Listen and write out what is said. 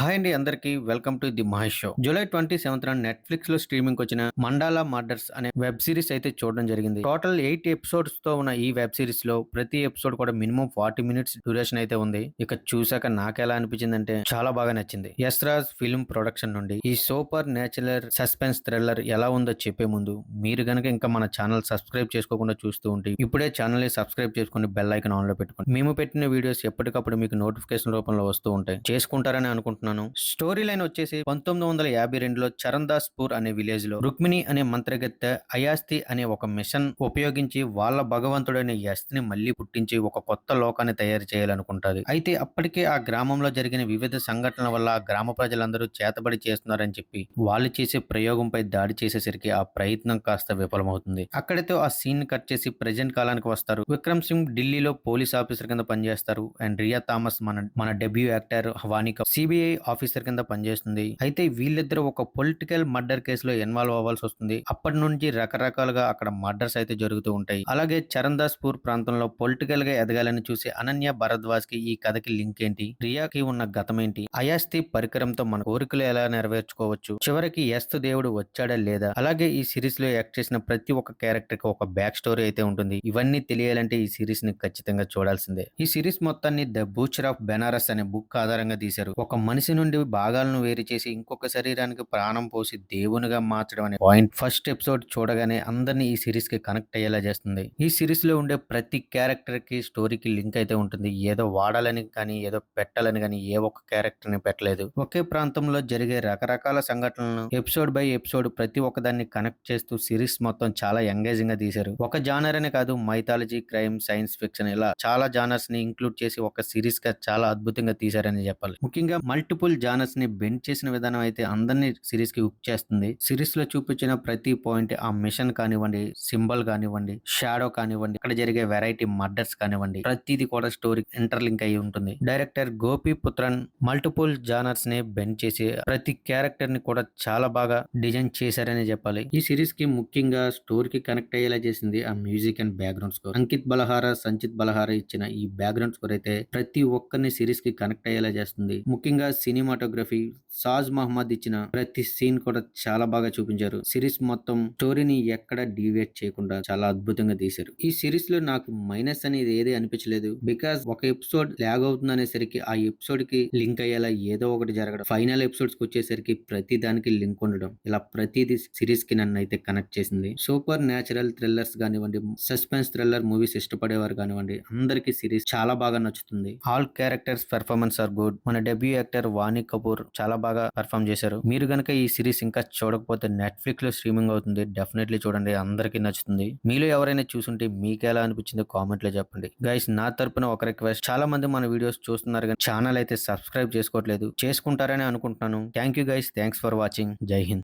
Hi అండి అందరికీ. Welcome to the Mahesh show. July twenty seventh నెట్ఫ్లిక్స్లో స్ట్రీమింగ్ వచ్చిన మండాలా మర్డర్స్ అనే వెబ్ సిరీస్ అయితే చూడడం జరిగింది. టోటల్ ఎయిట్ ఎపిసోడ్స్తో ఉన్న ఈ వెబ్ సిరీస్లో ప్రతి ఎపిసోడ్ కూడా మినిమం ఫార్టీ మినిట్స్ డ్యూరేషన్ అయితే ఉంది. ఇక చూసాక నాకు ఎలా అనిపించింది అంటే చాలా బాగా నచ్చింది. యస్రాజ్ ఫిల్మ్ ప్రొడక్షన్ నుండి ఈ సూపర్ నేచురల్ సస్పెన్స్ థ్రిల్లర్ ఎలా ఉందో చెప్పే ముందు మీరు గనక ఇంకా మన ఛానల్ సబ్స్క్రైబ్ చేసుకోకుండా చూస్తూ ఉంటే ఇప్పుడే ఛానల్ని సబ్స్క్రైబ్ చేసుకుని బెల్ ఐకన్ ఆన్లో పెట్టుకోండి. మేము పెట్టిన వీడియోస్ ఎప్పటికప్పుడు మీకు నోటిఫికేషన్ రూపంలో వస్తూ ఉంటాయి. చేసుకుంటారని అనుకుంటున్నాను స్టోరీ లైన్ వచ్చేసి పంతొమ్మిది వందల యాభై రెండులో చరణ్దాస్పూర్ అనే విలేజ్లో రుక్మిణి అనే మంత్రగత్తె అయాస్తి అనే ఒక మిషన్ ఉపయోగించి వాళ్ళ భగవంతుడైన యస్తిని మళ్ళీ పుట్టించి ఒక కొత్త లోకాన్ని తయారు చేయాలనుకుంటారు అయితే అప్పటికే ఆ గ్రామంలో జరిగిన వివిధ సంఘటనల వల్ల ఆ గ్రామ ప్రజలందరూ చేతబడి చేస్తున్నారని చెప్పి వాళ్ళు చేసే ప్రయోగంపై దాడి చేసేసరికి ఆ ప్రయత్నం కాస్త విఫలమవుతుంది. అక్కడితో ఆ సీన్ కట్ చేసి ప్రజెంట్ కాలానికి వస్తారు. విక్రమ్ సింగ్ ఢిల్లీలో పోలీస్ ఆఫీసర్ కింద పనిచేస్తారు. అండ్ రియా థామస్ మన మన డెబ్యూ యాక్టర్ హవానిక. సిబిఐ ఆఫీసర్ కింద పనిచేస్తుంది. అయితే వీళ్ళిద్దరు ఒక పొలిటికల్ మర్డర్ కేసులో ఇన్వాల్వ్ అవ్వాల్సి వస్తుంది. అప్పటి నుంచి రకరకాలుగా అక్కడ మర్డర్స్ అయితే జరుగుతూ ఉంటాయి. అలాగే చరణ్దాస్పూర్ ప్రాంతంలో పొలిటికల్గా ఎదగాలని చూసే అనన్య భరద్వాజ్కి ఈ కథకి లింక్ ఏంటి? రియాకి ఉన్న గతం ఏంటి అయాస్తి పరికరంతో మన కోరికలు ఎలా నెరవేర్చుకోవచ్చు? చివరికి ఎస్తు దేవుడు వచ్చాడా లేదా? అలాగే ఈ సిరీస్లో యాక్ట్ చేసిన ప్రతి ఒక్క క్యారెక్టర్కి ఒక బ్యాక్ స్టోరీ అయితే ఉంటుంది. ఇవన్నీ తెలియాలంటే ఈ సిరీస్ని ఖచ్చితంగా చూడాల్సిందే. ఈ సిరీస్ మొత్తాన్ని ద బూచర్ ఆఫ్ బెనారస్ అనే బుక్ ఆధారంగా తీశారు. ఒక మనిషి నుండి భాగాలను వేరు చేసి ఇంకొక శరీరానికి ప్రాణం పోసి దేవునిగా మార్చడం అనే పాయింట్ ఫస్ట్ ఎపిసోడ్ చూడగానే అందరినీ ఈ సిరీస్కి కనెక్ట్ అయ్యేలా చేస్తుంది. ఈ సిరీస్లో ఉండే ప్రతి క్యారెక్టర్కి స్టోరీకి లింక్ అయితే ఉంటుంది. ఏదో వాడాలని కానీ ఏదో పెట్టాలని కానీ ఏ ఒక్క క్యారెక్టర్ని పెట్టలేదు. ఒకే ప్రాంతంలో జరిగే రకరకాల సంఘటనలను ఎపిసోడ్ బై ఎపిసోడ్ ప్రతి ఒక్కదాన్ని కనెక్ట్ చేస్తూ సిరీస్ మొత్తం చాలా ఎంగేజింగ్గా తీశారు. ఒక జానర్ అనే కాదు మైథాలజీ క్రైమ్ సైన్స్ ఫిక్షన్ ఇలా చాలా జానర్స్ని ఇంక్లూడ్ చేసి ఒక సిరీస్గా చాలా అద్భుతంగా తీశారని చెప్పాలి. ముఖ్యంగా మల్టిపుల్ జానర్స్ని బెండ్ చేసిన విధానం అయితే అందరినీ సిరీస్కి హుక్ చేస్తుంది. సిరీస్లో చూపించిన ప్రతి పాయింట్ ఆ మిషన్ కానివ్వండి సింబల్ కానివ్వండి షాడో కానివ్వండి ఇక్కడ జరిగే వెరైటీ మర్డర్స్ కానివ్వండి ప్రతిది కూడా స్టోరీ ఇంటర్లింక్ అయి ఉంటుంది. డైరెక్టర్ గోపి పుత్రన్ మల్టిపుల్ జానర్స్ని బెండ్ చేసి ప్రతి క్యారెక్టర్ని కూడా చాలా బాగా డిజైన్ చేశారని చెప్పాలి. ఈ సిరీస్కి ముఖ్యంగా స్టోరీకి కనెక్ట్ అయ్యేలా చేసింది ఆ music and background score Ankit Balhara Sanchit Balhara ఇచ్చిన ఈ బ్యాక్గ్రౌండ్ స్కోర్ అయితే ప్రతి ఒక్కరిని సిరీస్కి కనెక్ట్ అయ్యేలా చేస్తుంది. ముఖ్యంగా సినిమాటోగ్రఫీ సాజ్ మహమ్మద్ ఇచ్చిన ప్రతి సీన్ కూడా చాలా బాగా చూపించారు. సిరీస్ మొత్తం స్టోరీని ఎక్కడ డీవియేట్ చేయకుండా చాలా అద్భుతంగా తీశారు. ఈ సిరీస్లో నాకు మైనస్ అనేది ఏది అనిపించలేదు. బికాస్ ఒక ఎపిసోడ్ ల్యాగ్ అవుతుంది అనేసరికి ఆ ఎపిసోడ్కి లింక్ అయ్యేలా ఏదో ఒకటి జరగడం ఫైనల్ ఎపిసోడ్స్కి వచ్చేసరికి ప్రతి దానికి లింక్ ఉండడం ఇలా ప్రతిది సిరీస్కి నన్ను అయితే కనెక్ట్ చేసింది. సూపర్ న్యాచురల్ థ్రిల్లర్స్ కానివ్వండి సస్పెన్స్ థ్రిల్లర్ మూవీస్ ఇష్టపడేవారు కానివ్వండి అందరికీ సిరీస్ చాలా బాగా నచ్చుతుంది. All characters performance are good. మన డెబ్యూ యాక్టర్ వాణి కపూర్ చాలా బాగా పర్ఫామ్ చేశారు. మీరు గనక ఈ సిరీస్ ఇంకా చూడకపోతే నెట్ఫ్లిక్స్లో స్ట్రీమింగ్ అవుతుంది. డెఫినెట్లీ చూడండి. అందరికీ నచ్చుతుంది. మీలో ఎవరైనా చూసుంటే మీకు ఎలా అనిపించిందో కామెంట్లో చెప్పండి. గైస్ నా తరపున ఒక రిక్వెస్ట్ చాలా మంది మన వీడియోస్ చూస్తున్నారు కానీ ఛానల్ అయితే సబ్స్క్రైబ్ చేసుకోవట్లేదు. చేసుకుంటారని అనుకుంటున్నాను. Thank you guys thanks for watching జై హింద్